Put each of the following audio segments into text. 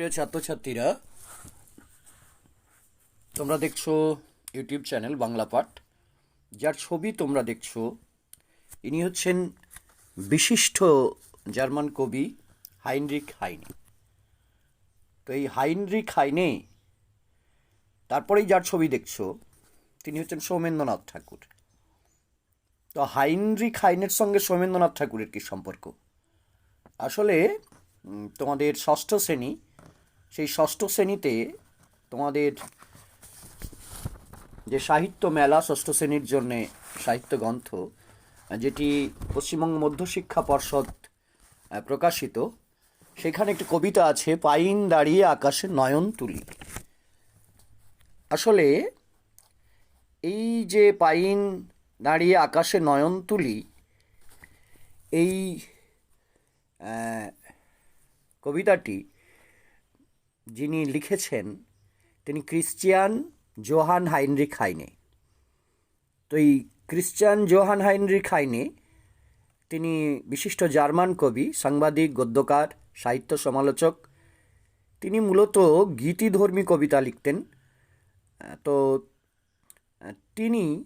প্রিয় ছাত্রছাত্রীরা, তোমরা দেখছ ইউটিউব চ্যানেল বাংলা পাঠ। যার ছবি তোমরা দেখছ, ইনি হচ্ছেন বিশিষ্ট জার্মান কবি হাইনরিক হাইনে। তো এই হাইনরিক হাইনে, তারপরেই যার ছবি দেখছ, তিনি হচ্ছেন সৌমেন্দ্রনাথ ঠাকুর। তো হাইনরিক হাইনের সঙ্গে সৌমেন্দ্রনাথ ঠাকুরের কি সম্পর্ক? আসলে তোমাদের ষষ্ঠ শ্রেণি সেই ষষ্ঠ শ্রেণীতে তোমাদের যে সাহিত্য মেলা, ষষ্ঠ শ্রেণির জন্যে সাহিত্য গ্রন্থ, যেটি পশ্চিমবঙ্গ মধ্যশিক্ষা পর্ষদ প্রকাশিত, সেখানে একটি কবিতা আছে, পাইন দাঁড়িয়ে আকাশে নয়ন তুলি। আসলে এই যে পাইন দাঁড়িয়ে আকাশে নয়ন তুলি, এই কবিতাটি যিনি লিখেছেন, তিনি ক্রিশ্চিয়ান জোহান হাইনরিক হাইনে। তো এই ক্রিশ্চিয়ান জোহান হাইনরিক হাইনে তিনি বিশিষ্ট জার্মান কবি, সাংবাদিক, গদ্যকার, সাহিত্য সমালোচক। তিনি মূলত গীতিধর্মী কবিতা লিখতেন। তো, তিনি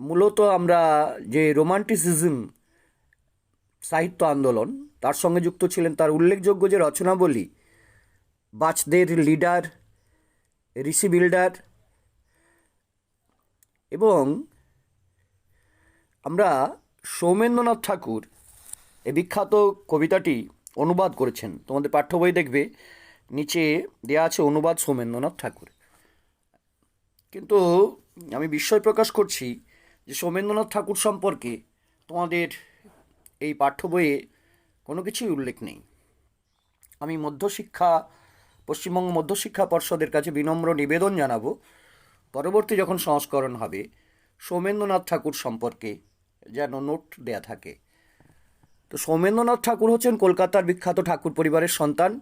মূলত আমরা যে রোমান্টিসিজম, সাহিত্য আন্দোলন, তার সঙ্গে যুক্ত ছিলেন তার উল্লেখযোগ্য যে রচনাবলী বাচদের লিডার ঋষি বিল্ডার এবং আমরা সৌমেন্দ্রনাথ ঠাকুর এই বিখ্যাত কবিতাটি অনুবাদ করেছেন। তোমাদের পাঠ্য বই দেখবে, নিচে দেওয়া আছে অনুবাদ সৌমেন্দ্রনাথ ঠাকুর। কিন্তু আমি বিস্ময় প্রকাশ করছি যে সৌমেন্দ্রনাথ ঠাকুর সম্পর্কে তোমাদের এই পাঠ্য বইয়ে কোনো কিছুই উল্লেখ নেই। আমি মধ্যশিক্ষা পশ্চিমবঙ্গ মধ্যশিক্ষা পর্ষদের কাছে বিনম্র নিবেদন জানাব। পরবর্তী যখন সংস্করণ হবে, সৌমেন্দ্রনাথ ঠাকুর সম্পর্কে যেন নোট দেয়া থাকে। তো সৌমেন্দ্রনাথ ঠাকুর হচ্ছেন কলকাতার বিখ্যাত ঠাকুর পরিবারের সন্তান।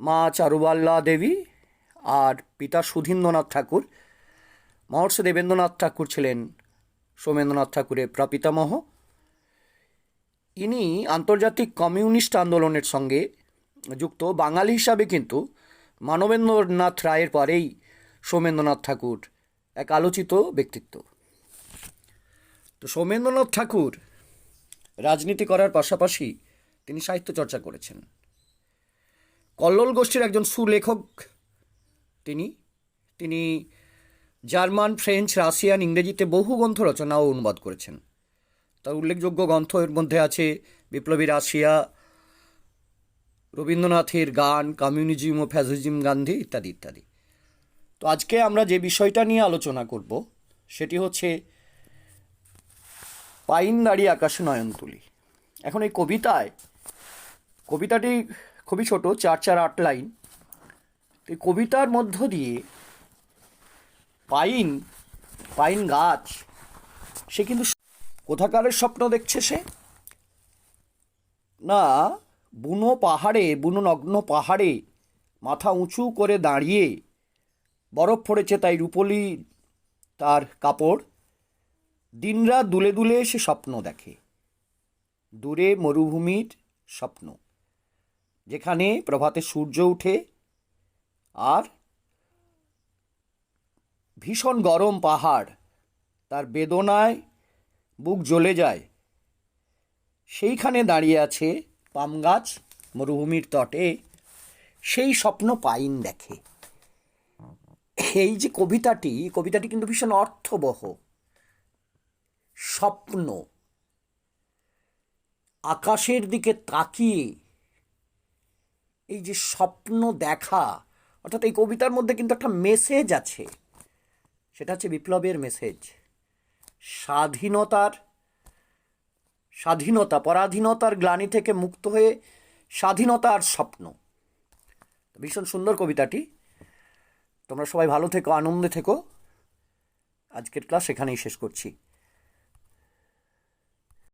মা চারুবাল্লা দেবী আর পিতা সুধীন্দ্রনাথ ঠাকুর। মহর্ষি দেবেন্দ্রনাথ ঠাকুর ছিলেন সৌমেন্দ্রনাথ ঠাকুরের প্রাপিতামহ। ইনি আন্তর্জাতিক কমিউনিস্ট আন্দোলনের সঙ্গে যুক্ত বাঙালি হিসাবে কিন্তু মানবেন্দ্রনাথ রায়ের পরেই সৌমেন্দ্রনাথ ঠাকুর এক আলোচিত ব্যক্তিত্ব। তো সৌমেন্দ্রনাথ ঠাকুর রাজনীতি করার পাশাপাশি তিনি সাহিত্য চর্চা করেছেন। কল্লোল গোষ্ঠীর একজন সুলেখক তিনি। তিনি জার্মান, ফ্রেঞ্চ, রাশিয়ান, ইংরেজিতে বহু গ্রন্থ রচনা ও অনুবাদ করেছেন। তার উল্লেখযোগ্য গ্রন্থ এর মধ্যে আছে বিপ্লবী রাশিয়া রবীন্দ্রনাথের গান, কমিউনিজম ও ফ্যাসিজম, গান্ধী ইত্যাদি ইত্যাদি। তো আজকে আমরা যে বিষয়টা নিয়ে আলোচনা করব, সেটি হচ্ছে পাইন দাঁড়িয়ে আকাশে নয়ন তুলি। এখন এই কবিতায়, কবিতাটি খুবই ছোট, চার চার, আট লাইন। এই কবিতার মধ্য দিয়ে পাইন পাইন গাছ, সে কিন্তু কোথাকারের স্বপ্ন দেখছে সে? না বুনো পাহাড়ে, বুনো নগ্ন পাহাড়ে, মাথা উঁচু করে দাঁড়িয়ে বরফ পড়েছে তাই রূপলি তার কাপড়। দিনরাত দুলে দুলে সে স্বপ্ন দেখে, দূরে মরুভূমির স্বপ্ন, যেখানে প্রভাতে সূর্য ওঠে আর ভীষণ গরম পাহাড়, তার বেদনায় বুক জ্বলে যায়। সেইখানে দাঁড়িয়ে আছে পাম গাছ, মরুভূমির তটে, সেই স্বপ্ন পাইন দেখে। এই যে কবিতাটি কবিতাটি কিন্তু ভীষণ অর্থবহ। স্বপ্ন আকাশের দিকে তাকিয়ে, এই যে স্বপ্ন দেখা, অর্থাৎ এই কবিতার মধ্যে কিন্তু একটা মেসেজ আছে। সেটা হচ্ছে বিপ্লবের মেসেজ স্বাধীনতার স্বাধীনতা, পরাধীনতার গ্লানি থেকে মুক্ত হয়ে স্বাধীনতা আর স্বপ্ন। ভীষণ সুন্দর কবিতাটি। তোমরা সবাই ভালো থেকো, আনন্দে থেকো। আজকের ক্লাস এখানেই শেষ করছি।